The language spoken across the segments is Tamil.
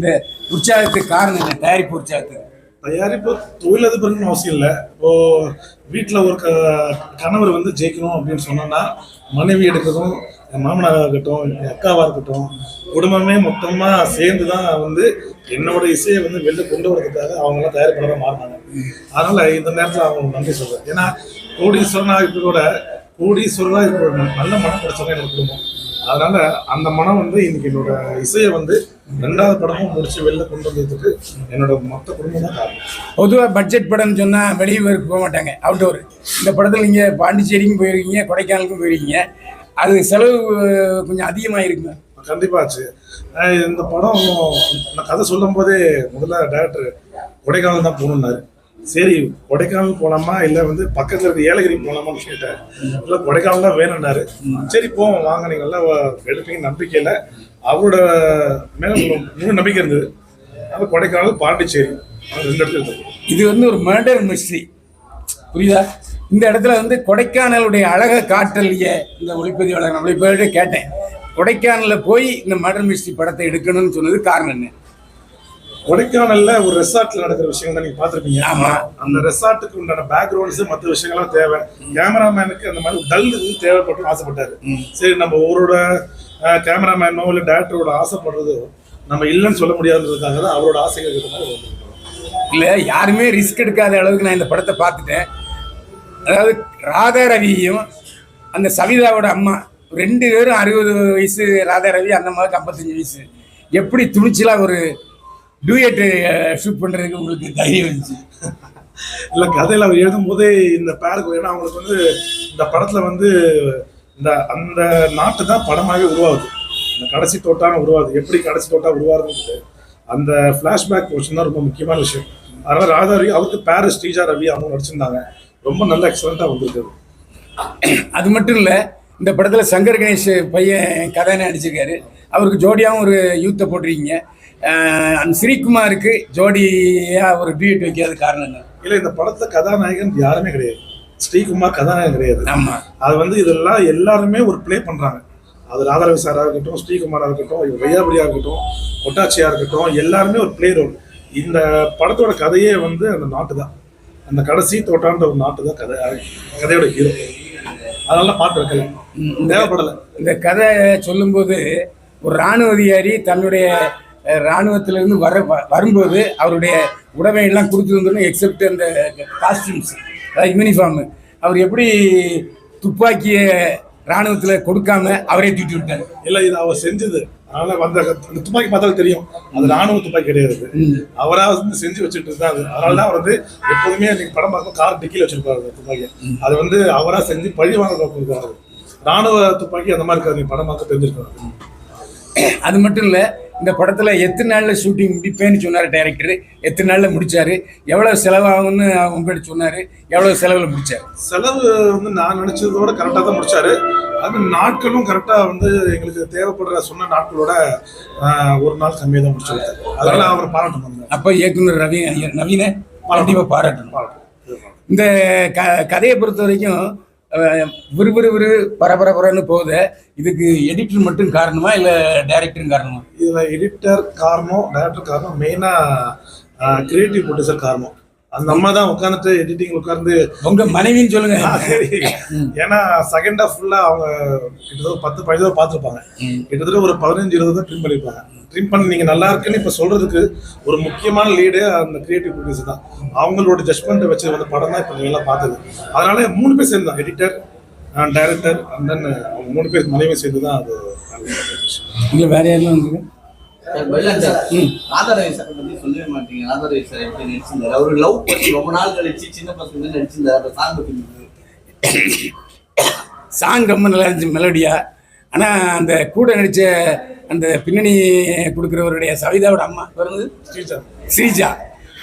இந்த உற்சாகத்துக்கு காரணம் என்ன? தயாரிப்பு உற்சாகத்துக்கு. தயாரிப்பு தொழிலதிபர்னு அவசியம் இல்லை. இப்போ வீட்டில் ஒரு க கணவர் வந்து ஜெயிக்கணும் அப்படின்னு சொன்னோன்னா மனைவி எடுக்கிறதும் என் மாமனாராக இருக்கட்டும் என் அக்காவாக இருக்கட்டும் குடும்பமே மொத்தமாக சேர்ந்து தான் வந்து என்னோட இசையை வந்து வெளில கொண்டு வரதுக்காக அவங்களாம் தயாரிப்பாளராக மாறினாங்க. அதனால் இந்த நேரத்தில் அவங்க நன்றி சொல்கிறேன் ஏன்னா கோடீஸ்வரனாக இருக்கிறதோட கோடீஸ்வரராக இருக்கிற நல்ல மனம் கிடைச்சவங்க என்னோட குடும்பம். அதனால் அந்த மனம் வந்து இன்னைக்கு என்னோட இசையை வந்து ரெண்டாவது படமும் முடிச்சு வெளில கொண்டு வந்ததுக்கு என்னோட மொத்த குடும்பம் தான் காரணம். பொதுவாக பட்ஜெட் படம்னு சொன்னால் வெளியூருக்கு போக மாட்டாங்க. அவுட்டோர் இந்த படத்தில் நீங்கள் பாண்டிச்சேரிக்கும் போயிருக்கீங்க கொடைக்கானலுக்கும் போயிருக்கீங்க. அது செலவு கொஞ்சம் அதிகமாக இருக்குங்க கண்டிப்பாச்சு இந்த படம் நான் கதை சொல்லும் போதே முதல்ல டேரக்டர் கொடைக்கானல் தான் போகணுன்னாரு சரி கொடைக்கானல் போலாமா? இல்லை வந்து பக்கத்தில் இருக்க ஏலகிரி போலாமான்னு கேட்டேன். இல்லை கொடைக்கானல் தான் வேணும்னாரு. சரி போவோம் வாங்க. நீங்கள் எல்லாம் எடுப்பீங்க நம்பிக்கையில் அவரோட மேல முழு நம்பிக்கை இருந்தது. அது கொடைக்கானல் பாண்டிச்சேரி. ரெண்டு இடத்துல இது வந்து ஒரு மர்டர் மிஸ்ட்ரி புரியுதா? இந்த இடத்துல வந்து கொடைக்கானலுடைய அழகை காட்டலையே இந்த ஒளிப்பதிவாளர். நம்மளை இப்போ கேட்டேன். கொடைக்கானலில் போய் இந்த மர்டர் மிஸ்ட்ரி படத்தை எடுக்கணும்னு சொன்னது காரணம் என்ன? கொடைக்கானல்ல ஒரு ரெசார்ட்ல நடக்கிற விஷயங்கள் தான் நீங்க பாத்திருப்பீங்க ஆமா. அந்த ரெசார்ட்டுக்கு உண்டான பேக்ரவுண்ட்ஸ் மற்ற விஷயங்கள்லாம் தேவை. கேமராமேனுக்கு அந்த மாதிரி டல் இது தேவைப்பட்டு ஆசைப்பட்டாரு. சரி நம்ம ஒருவரோட கேமராமேனோ இல்ல டேரக்டரோட ஆசைப்படுறதோ நம்ம இல்லைன்னு சொல்ல முடியாதுன்றதுக்காக தான் அவரோட ஆசைகள் இருக்கிற மாதிரி வந்திருக்கோம். இல்லை யாருமே ரிஸ்க் எடுக்காத அளவுக்கு நான் இந்த படத்தை பார்த்துட்டேன். அதாவது ராதா ரவியும் அந்த சவிதாவோட அம்மா ரெண்டு பேரும் அறுபது வயசு ராதா ரவி அந்த மாதிரி ஐம்பத்தஞ்சு வயசு. எப்படி துணிச்சலாக ஒரு டூயட்டு ஷூட் பண்ணுறதுக்கு உங்களுக்கு தைரியம் இருந்துச்சு. இல்ல கதையில அவர் எழுதும் போதே இந்த பேருக்கு ஏன்னா அவங்களுக்கு வந்து இந்த படத்துல வந்து இந்த அந்த நாட்டு தான் படமாவே உருவாகுது. இந்த கடைசி தோட்டான உருவாகுது. எப்படி கடைசி தோட்டா உருவாகுதுன்னு அந்த ஃபிளாஷ்பேக் போர்ஷன் தான் ரொம்ப முக்கியமான விஷயம். அதனால ராதா ரவி அவருக்கு பாரிஸ் ஸ்ரீஜா ரவி அவங்க நடிச்சிருந்தாங்க. ரொம்ப நல்ல எக்ஸலண்டா வந்திருக்காரு அது. மட்டும் இல்லை இந்த படத்தில் சங்கர் கணேஷ் பையன் கதைன்னு நடிச்சிருக்காரு. அவருக்கு ஜோடியாகவும் ஒரு யூத்தை போட்டிருக்கீங்க. ஸ்ரீகுமாருக்கு ஜோடியாக ஒரு டியூட் வைக்காத காரணம் என்ன இல்ல இந்த படத்துல கதாநாயகன் யாருமே கிடையாது. ஸ்ரீகுமார் கதாநாயகன் கிடையாது. ஆமாம் அது வந்து இதெல்லாம் எல்லாருமே ஒரு ப்ளே பண்றாங்க. அது ராதாரவி சாரா இருக்கட்டும் ஸ்ரீகுமாரா இருக்கட்டும் இவர் வையாபுரியா இருக்கட்டும் கொட்டாச்சியா இருக்கட்டும் எல்லாருமே ஒரு ப்ளே ரோல் இந்த படத்தோட கதையே வந்து அந்த நாட்டு தான் அந்த கடைசி தோட்டான்ற ஒரு நாட்டு தான் கதை கதையோட ஹீரோ அதனால பாட்டு வைக்கல. தேவைப்படலை. இந்த கதை சொல்லும்போது ஒரு இராணுவ அதிகாரி தன்னுடைய இராணுவத்திலிருந்து வர வரும்போது அவருடைய உடைமை எல்லாம் கொடுத்துருந்தோன்னு எக்ஸப்ட் அந்த காஸ்டியூம்ஸ் அதாவது யூனிஃபார்மு அவர் எப்படி துப்பாக்கியை இராணுவத்தில் கொடுக்காம அவரே தூக்கி விட்டார். இல்ல இது அவர் செஞ்சது. அதனால வந்த துப்பாக்கி பார்த்தாலும் தெரியும். அது ராணுவ துப்பாக்கி கிடையாது அவரா வந்து செஞ்சு வச்சுட்டு இருந்தா அது அதனால தான் அவர் வந்து எப்போதுமே நீங்க படம் பார்க்கும் கார் டிக்கில வச்சிருப்பாரு துப்பாக்கி அது வந்து அவரா செஞ்சு பழி வாங்க கொடுக்குறாரு. ராணுவ துப்பாக்கி அந்த மாதிரி இருக்காது. நீங்க படம் பார்க்க தெரிஞ்சிருக்காரு அது மட்டும் இல்லை இந்த படத்தில் எத்தனை நாளில் ஷூட்டிங் முடிப்பேன்னு சொன்னார் டைரக்டர் எத்தனை நாளில் முடிச்சாரு? எவ்வளோ செலவாகும்னு உங்கள்கிட்ட சொன்னார்? எவ்வளோ செலவில் முடிச்சார்? செலவு வந்து நான் நினைச்சதோட கரெக்டாக தான் முடிச்சாரு. அது நாட்களும் கரெக்டாக வந்து எங்களுக்கு தேவைப்படுற சொன்ன நாட்களோட ஒரு நாள் கம்மியாக தான் முடிச்சு அதனால அவர் பாராட்டணும் அப்போ இயக்குனர் ரவி நவீன கண்டிப்பாக பாராட்டணும். இந்த க கதையை பொறுத்த வரைக்கும் விறுவிறு விறு பரபரபரன்னு போகுது. இதுக்கு எடிட்டர் மட்டும் காரணமா இல்லை டைரக்டரும் காரணமா? இதில் எடிட்டர் காரணம் டைரக்டர் காரணம் மெயினாக கிரியேட்டிவ் ப்ரொடியூசர் காரணம். அந்த அம்மா தான் உட்காந்துட்டு எடிட்டிங் உட்காந்து உங்க மனைவின்னு சொல்லுங்க. ஏன்னா செகண்ட் ஹாஃப் ஃபுல்லாக அவங்க கிட்டத்தட்ட பத்து பதினஞ்சு பார்த்துருப்பாங்க. கிட்டத்தட்ட ஒரு பதினஞ்சு இருபது தான் ட்ரிம் பண்ணியிருப்பாங்க ட்ரிம் பண்ணி நீங்கள் நல்லா இருக்குன்னு இப்போ சொல்றதுக்கு ஒரு முக்கியமான லீடு அந்த கிரியேட்டிவ் ப்ரொடியூசர் தான். அவங்களோட ஜட்மெண்ட்டை வச்சு வந்த படம் தான் இப்போ நீங்கள் எல்லாம் பார்த்தது. அதனால மூணு பேர் சேர்ந்து தான். எடிட்டர் டைரக்டர் அண்ட் தென் அவங்க மூணு பேர் மனைவி சேர்ந்து தான் அது இல்லை வேற யாரெல்லாம் வந்துருக்கு ராதாரவி சார். பத்தி சொல்லவே மாட்டீங்க. ராதாரவி சார் எப்படி நடிச்சிருந்தாரு? அவரு லவ் பண்ணி ரொம்ப நாள் கழிச்சு சின்ன பசங்க நடிச்சிருந்தாரு. அந்த சாங் பத்தி. சாங் ரொம்ப நல்லா இருந்துச்சு மெலோடியா ஆனால் அந்த கூட நடித்த அந்த பின்னணி கொடுக்குறவருடைய சவிதாவோட அம்மா பிறந்தது ஸ்ரீஜா. ஸ்ரீஜா.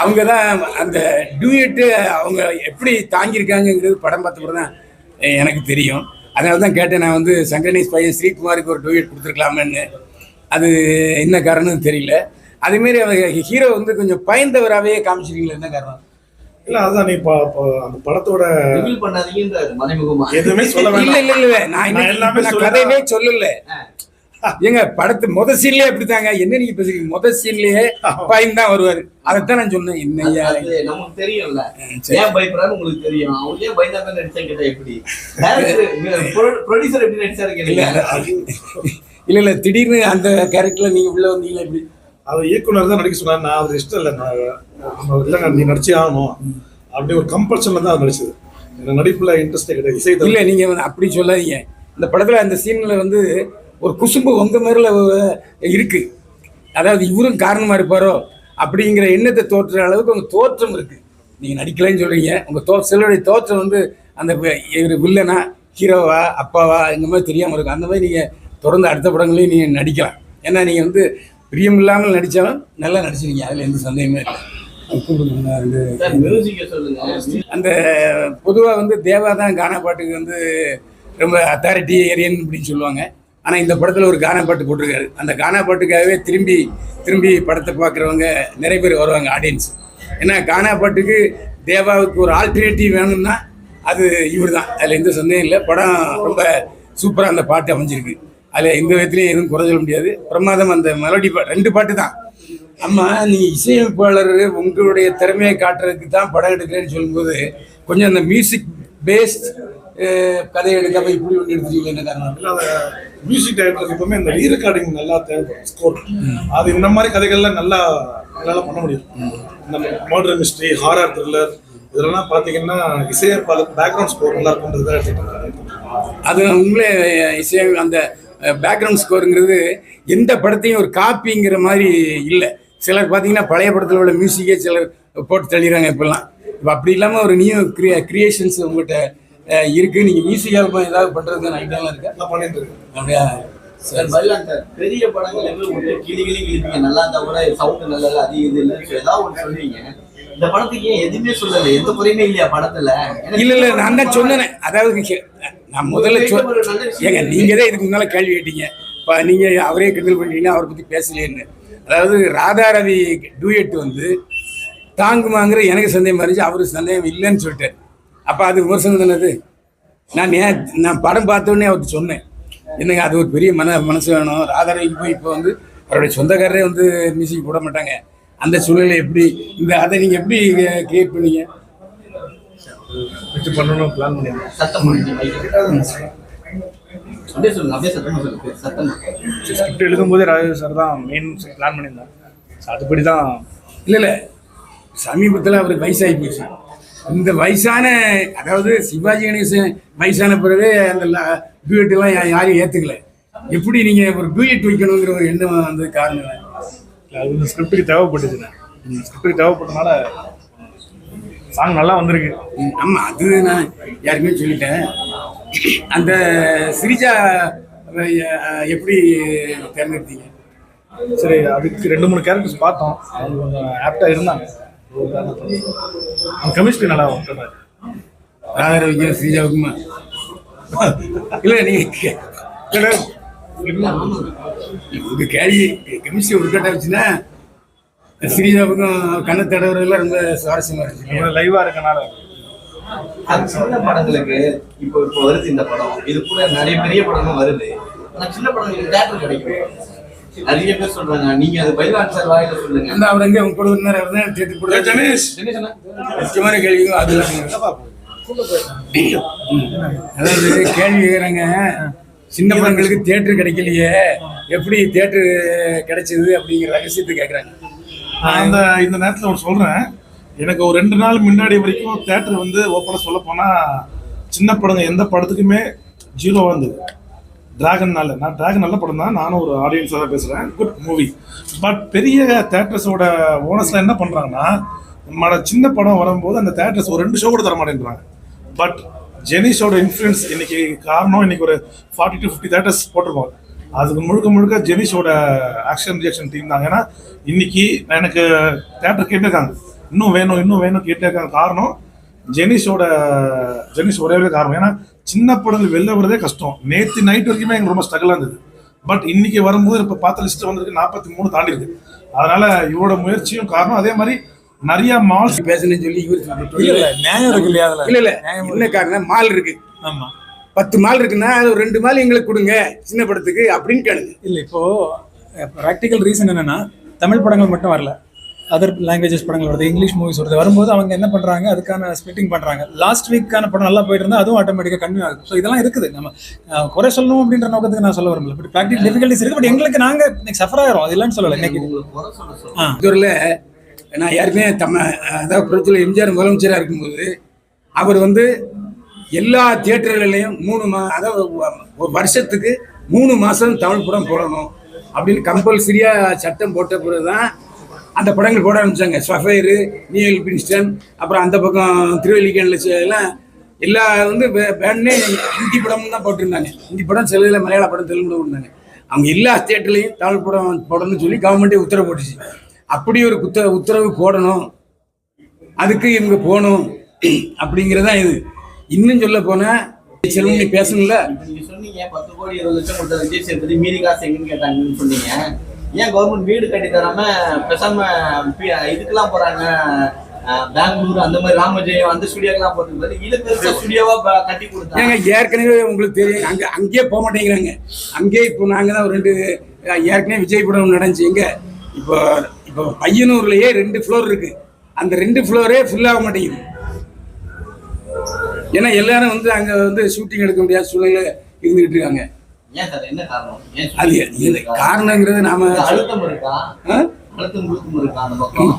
அவங்க தான் அந்த டூயட்டு அவங்க எப்படி தாங்கியிருக்காங்கங்கிறது படம் பார்த்த தான் எனக்கு தெரியும். அதனால தான் கேட்டேன் நான் வந்து சங்கரனேஷ் பையன் ஸ்ரீகுமாருக்கு ஒரு டூயட் கொடுத்துருக்கலாமேன்னு. அது என்ன காரணம்னு தெரியல. அதேமாரி அவங்க ஹீரோ வந்து கொஞ்சம் பயந்தவராகவே காமிச்சிருக்கீங்களா என்ன காரணம்? இல்ல அதான் நீ பா- பா- அந்த படத்தோட ரிவீல் பண்ணாதீங்கன்றாரு மறைமுகமா. எதுவுமே சொல்ல இல்ல இல்ல இல்ல நான் எல்லாமே. கதையவே சொல்லல. ஏங்க படத்து முத சீன்லயே அப்படித்தாங்க? என்ன நீங்க பேசுறீங்க? முத சீன்லயே பையன் தான் வருவாரு. அதைத்தான் நான் சொன்னேன். என்னய்யா அது நமக்கு தெரியும்ல. ஏன் பயப்படுறான்னு உங்களுக்கு தெரியும். அவங்க ஏன் பயந்தாங்க நடிச்சா கேட்டா எப்படி? ப்ரொடியூசர் எப்படி நடிச்சாரு இல்ல இல்ல திடீர்னு அந்த கேரக்டர்ல நீங்க உள்ள வந்தீங்களா எப்படி? அவர் இயக்குனர் தான் நடிக்க சொன்னார். நான் அவர் இஷ்டம் இல்லை. நான் இல்லைங்க நீ நடிச்சே ஆகணும். அப்படி ஒரு கம்பல்ஷன்ல தான் அவர் நடிச்சது. எனக்கு நடிப்புல இன்ட்ரெஸ்டே கிடையாது. இசை இல்ல நீங்க வந்து அப்படி சொல்லாதீங்க. இந்த படத்துல அந்த சீன்ல வந்து ஒரு குசும்பு உங்க மேல இருக்கு. அதாவது இவரும் காரணமா இருப்பாரோ அப்படிங்கிற எண்ணத்தை தோற்றுற அளவுக்கு உங்க தோற்றம் இருக்கு. நீங்க நடிக்கலைன்னு சொல்றீங்க. உங்க தோ சிலருடைய தோற்றம் வந்து அந்த வில்லனா ஹீரோவா அப்பாவா இந்த மாதிரி தெரியாம இருக்கும். அந்த மாதிரி நீங்க தொடர்ந்து அடுத்த படங்களையும் நீங்க நடிக்கலாம். ஏன்னா நீங்க வந்து பிரியம் இல்லாமல் நடிச்சாலும் நல்லா நடிச்சிருக்கீங்க. அதுல எந்த சந்தேகமே இல்லை. அந்த பொதுவாக வந்து தேவா தான் கானா பாட்டுக்கு வந்து ரொம்ப அத்தாரிட்டி ஏரியன் அப்படின்னு சொல்லுவாங்க. ஆனால் இந்த படத்தில் ஒரு கானா பாட்டு போட்டிருக்காரு. அந்த கானா பாட்டுக்காகவே திரும்பி திரும்பி படத்தை பார்க்குறவங்க நிறைய பேர் வருவாங்க ஆடியன்ஸ் ஏன்னா கானா பாட்டுக்கு தேவாவுக்கு ஒரு ஆல்டர்னேட்டிவ் வேணும்னா அது இவர் தான் அதில் எந்த சந்தேகம் இல்லை. படம் ரொம்ப சூப்பராக அந்த பாட்டு அமைஞ்சிருக்கு. அதில் எந்த விதத்துலையும் எதுவும் குறை சொல்ல முடியாது. பிரமாதம் அந்த மெலடி பாட்டு ரெண்டு பாட்டு தான். அம்மா நீங்கள் இசையமைப்பாளர் உங்களுடைய திறமையை காட்டுறதுக்கு தான் படம் எடுக்கிறேன்னு சொல்லும்போது கொஞ்சம் அந்த மியூசிக் பேஸ்ட் கதை எடுக்காம இப்படி ஒன்று எடுத்துருக்கீங்க என்ன காரணம்? மியூசிக் டைரக்டருக்கு எப்பவுமே இந்த ரீரெக்கார்டிங் நல்லா தேவைப்படும் ஸ்கோர் அது இந்த மாதிரி கதைகள்லாம் நல்லா நல்லா பண்ண முடியும். இந்த மர்டர் மிஸ்ட்ரி ஹாரர் த்ரில்லர் இதெல்லாம் பார்த்தீங்கன்னா இசையமைப்பாளர் பேக்ரவுண்ட் ஸ்கோர் நல்லா இருக்குன்றதுக்காக எடுத்துக்கிட்டாங்க அது உங்களே இசை அந்த பேக்ரவுண்ட் ஸ்கோருங்கிறது எந்த படத்தையும் ஒரு காப்பிங்கிற மாதிரி இல்லை. சிலர் பார்த்தீங்கன்னா பழைய படத்தில் உள்ள மியூசிக்கே சிலர் போட்டு தள்ளிடுறாங்க இப்போல்லாம். இப்போ அப்படி இல்லாமல் ஒரு நியூ கிரியே கிரியேஷன்ஸ் உங்கள்கிட்ட அஹ், இருக்கு. நீங்கள் மியூசிக் ஆல்பம் ஏதாவது பண்ணுறதுக்கு ஐடியாலாம் இருக்கா? பண்ணிட்டு அப்படியா? சார் பைலான் சார் பெரிய படங்கள் கிளி கிளி கிழிப்பீங்க நல்லா இருந்தா கூட சவுண்ட் நல்லா இல்லை அது இது இல்லை. ஏதாவது ஒன்று சொல்லுவீங்க. இந்த படத்துக்கு ஏன் எதுவுமே சொல்லல? எந்த குறையுமே இல்லையா படத்துல? இல்ல இல்ல நான் தான் சொன்னேன். அதாவது நான் முதல்ல ஏங்க நீங்க தான் இதுக்கு முன்னால கேள்வி கேட்டீங்க. இப்போ நீங்க அவரே கிண்டல் பண்ணிட்டீங்கன்னா அவரை பத்தி பேசலையேன்னு அதாவது ராதாரவி டூயட் வந்து தாங்குமாங்கிற எனக்கு சந்தேகம் இருந்துச்சு அவருக்கு சந்தேகம் இல்லைன்னு சொல்லிட்டாரு. அப்போ அது விமர்சனம் தானே அது? நான் நே நான் படம் பார்த்த உடனே அவருக்கு சொன்னேன். என்னங்க அது ஒரு பெரிய மன மனசு வேணும். ராதாரவிக்கு போய் இப்போ வந்து அவருடைய சொந்தக்காரரே வந்து மியூசிக் போட மாட்டாங்க. அந்த சூழ்நிலை எப்படி? இந்த அதை நீங்கள் எப்படி கிரியேட் பண்ணீங்க? வச்சு பண்ணணும்னு பிளான் பண்ணியிருந்தேன் சத்தம் அப்படியே சொல்லுங்க அப்படியே சத்தமா சொல்லுங்க. சத்தம். ஸ்கிரிப்ட் எழுதும்போதே ராஜு சார் தான் மெயின் பிளான் பண்ணியிருந்தார். So அதுபடி தான் இல்லை இல்லை. சமீபத்தில் அவருக்கு வயசாகி போச்சு. இந்த வயசான அதாவது சிவாஜி கணேசன் வயசான பிறகு அந்த டூயட்டெல்லாம் யாரும் ஏற்றுக்கல எப்படி நீங்கள் ஒரு டூயட் வைக்கணுங்கிற ஒரு எண்ணம் வந்து காரணம்? அது வந்து ஸ்கிரிப்டுக்கு தேவைப்பட்டுச்சுண்ணே. ஸ்கிரிப்டுக்கு தேவைப்பட்டனால சாங் நல்லா வந்திருக்கு. ம், ஆமா அது நான் யாருக்குமே சொல்லிட்டேன். அந்த சிரிஜா எப்படி தேர்ந்தெடுத்தீங்க? சரி அதுக்கு ரெண்டு மூணு கேரக்டர்ஸ் பார்த்தோம். அவங்க கொஞ்சம் ஆப்டாக இருந்தாங்க. அவங்க கெமிஸ்ட்ரி நல்லா ஒர்க் பண்ணாரு ராதாரவிக்கும் ஸ்ரீஜாவுக்குமா இல்லை நீங்கள் உங்க கேள்வி கெமிஸ்ட்ரி உட்கட்ட வச்சுன்னா ஸ்ரீஜாவுக்கும் கண்ணை தடவுறதுல ரொம்ப சுவாரஸ்யமா இருந்துச்சு லைவாக இருக்கனால. அது சின்ன படங்களுக்கு இப்போ இப்போ வருது இந்த படம். இது கூட நிறைய பெரிய படமும் வருது. ஆனா சின்ன படங்களுக்கு தேட்டர் கிடைக்கும் நிறைய பேர் சொல்றாங்க நீங்க அது பைலான் சார் வாயில சொல்லுங்க. அந்த அவர் எங்க உங்க கூட இருந்தார் அவர் தான் தேடி போடுறாரு? முக்கியமான அது அதாவது கேள்வி கேட்குறாங்க சின்ன படங்களுக்கு தேட்டர் கிடைக்கலையே. எப்படி தேட்டர் கிடைச்சது அப்படிங்கிற ரகசியத்தை கேட்குறாங்க அந்த இந்த நேரத்தில் ஒரு சொல்றேன். எனக்கு ஒரு ரெண்டு நாள் முன்னாடி வரைக்கும் தேட்டர் வந்து ஓப்பனாக சொல்ல போனா சின்ன படங்க எந்த படத்துக்குமே ஜீரோ வந்தது. டிராகன்னால நான் டிராகன் நல்ல படம் தான். நானும் ஒரு ஆடியன்ஸாக தான் பேசுகிறேன் குட் மூவி பட் பெரிய தேட்டர்ஸோட ஓனர்ஸ்லாம் என்ன பண்ணுறாங்கன்னா நம்மளோட சின்ன படம் வரும்போது அந்த தேட்டர்ஸ் ஒரு ரெண்டு ஷோ கூட தர மாட்டேன்றாங்க. பட் ஜெனிஸோட இன்ஃப்ளூயன்ஸ் இன்னைக்கு காரணம் இன்னைக்கு ஒரு ஃபார்ட்டி டு ஃபிஃப்டி தேட்டர்ஸ் போட்டிருக்கோம். அதுக்கு முழுக்க முழுக்க ஜெனிஸோட ஆக்ஷன் ரியாக்ஷன் டீம் தான். ஏன்னா இன்னைக்கு எனக்கு தேட்டர் கேட்டிருக்காங்க. இன்னும் வேணும் இன்னும் வேணும் கேட்டிருக்காங்க காரணம் ஜெனிஸோட ஜெனிஸ் ஒரே ஒரு காரணம். ஏன்னா சின்ன படங்கள் வெளில வரதே கஷ்டம். நேற்று நைட் வரைக்குமே எங்களுக்கு ரொம்ப ஸ்ட்ரகிளாக இருந்தது. பட் இன்னைக்கு வரும்போது இப்போ பார்த்த லிஸ்ட் வந்திருக்கு நாற்பத்தி மூணு தாண்டி இருக்கு அதனால இவரோட முயற்சியும் காரணம். அதே மாதிரி நிறைய மால்ஸ் பேசணும்னு சொல்லி இவர் இல்ல இல்ல. நியாயம் இருக்கு இல்லையா இல்ல. இல்ல என்ன காரணம்? மால் இருக்கு. ஆமா. பத்து மால் இருக்குன்னா அது ஒரு ரெண்டு மால் எங்களுக்கு கொடுங்க சின்ன படத்துக்கு அப்படின்னு கேளுங்க. இல்லை இப்போ ப்ராக்டிக்கல் ரீசன் என்னன்னா தமிழ் படங்கள் மட்டும் வரல. அதர் லாங்குவேஜஸ் படங்கள் வருது இங்கிலீஷ் மூவிஸ் வருது. வரும்போது அவங்க என்ன பண்றாங்க அதுக்கான ஸ்பிட்டிங் பண்றாங்க. லாஸ்ட் வீக்கான படம் நல்லா போயிட்டு இருந்தா அதுவும் ஆட்டோமேட்டிக்காக கன்வியூ ஆகுது. ஸோ இதெல்லாம் இருக்குது. நம்ம குறை சொல்லணும் அப்படின்ற நோக்கத்துக்கு நான் சொல்ல வரல பட் ப்ராக்டிகல் டிஃபிகல்ட்டிஸ் இருக்கு பட் எங்களுக்கு நாங்க இன்னைக்கு சஃபர் ஆகிறோம் அது இல்லைன்னு சொல்லலை இன்னைக்கு. உங்களுக்கு குறை சொல்ல சொல்ல ஆ. இதுவரையில் நான் யாருமே தம்ம அதாவது புறத்தில் எம்ஜிஆர் முதலமைச்சராக இருக்கும்போது அவர் வந்து எல்லா தியேட்டர்கள்லையும் மூணு மா அதாவது ஒரு வருஷத்துக்கு மூணு மாதம் தமிழ் படம் போடணும் அப்படின்னு கம்பல்சரியாக சட்டம் போட்ட பிறகு தான் அந்த படங்கள் போட ஆரம்பித்தாங்க ஸ்வஃபைரு நியூல் பின்ஸ்டன் அப்புறம் அந்த பக்கம் திருவல்லிக்கேணில் எல்லாம் எல்லா வந்து பேண்டே ஹிந்தி படமும் தான் போட்டிருந்தாங்க. ஹிந்தி படம் சிலதில் மலையாள படம் தெலுங்கு படம் இருந்தாங்க அவங்க எல்லா ஸ்டேட்லேயும் தமிழ் படம் போடணும்னு சொல்லி கவர்மெண்ட்டே உத்தரவு போட்டுச்சு. அப்படி ஒரு குத்த உத்தரவு போடணும். அதுக்கு இவங்க போகணும் அப்படிங்கிறதான் இது. இன்னும் சொல்ல போனால் செல்வம் நீ பேசணும்ல? நீங்க சொன்னீங்க பத்து கோடி இருபது லட்சம் கொடுத்த விஜய் சேதுபதி மீதி காசு எங்கன்னு கேட்டாங்கன்னு சொன்னீங்க. ஏன் கவர்மெண்ட் வீடு கட்டி தராம பேசாம இதுக்கெல்லாம் போறாங்க? பெங்களூர் அந்த மாதிரி ராமஜெயம் அந்த ஸ்டுடியோக்கெல்லாம் போறது இது பெருசா ஸ்டுடியோவா கட்டி கொடுத்தாங்க ஏற்கனவே உங்களுக்கு தெரியும் அங்கே அங்கேயே போக மாட்டேங்கிறாங்க. அங்கேயே இப்போ நாங்கள் தான் ரெண்டு ஏற்கனவே விஜய் படம் நடந்துச்சு. எங்க? இப்போ இப்போ பையனூர்லயே ரெண்டு ஃப்ளோர் இருக்கு. அந்த ரெண்டு ஃப்ளோரே ஃபுல்லாக மாட்டேங்குது. ஏன்னா எல்லாரும் வந்து அங்கே வந்து ஷூட்டிங் எடுக்க முடியாத சூழ்நிலை இருந்துகிட்டு இருக்காங்க. அது? காரணங்கிறது நாம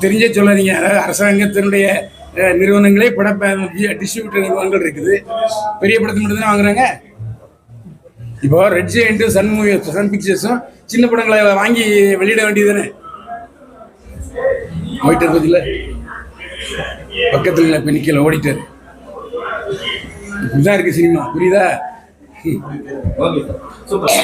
தெரிஞ்சே சொல்லாதீங்க. அதாவது அரசாங்கத்தினுடைய நிறுவனங்களே பட டிஸ்ட்ரிபியூட்டர் நிறுவனங்கள் இருக்குது. பெரிய படத்தை மட்டும் தானே வாங்குறாங்க? இப்போ Red Giant Sun Movie Sun பிக்சர்ஸும் சின்ன படங்களை வாங்கி வெளியிட வேண்டியது தானே போயிட்டு பக்கத்தில் இப்போ நிக்கல ஓடிட்டாரு. இப்படிதான் இருக்கு சினிமா புரியுதா? Okay super.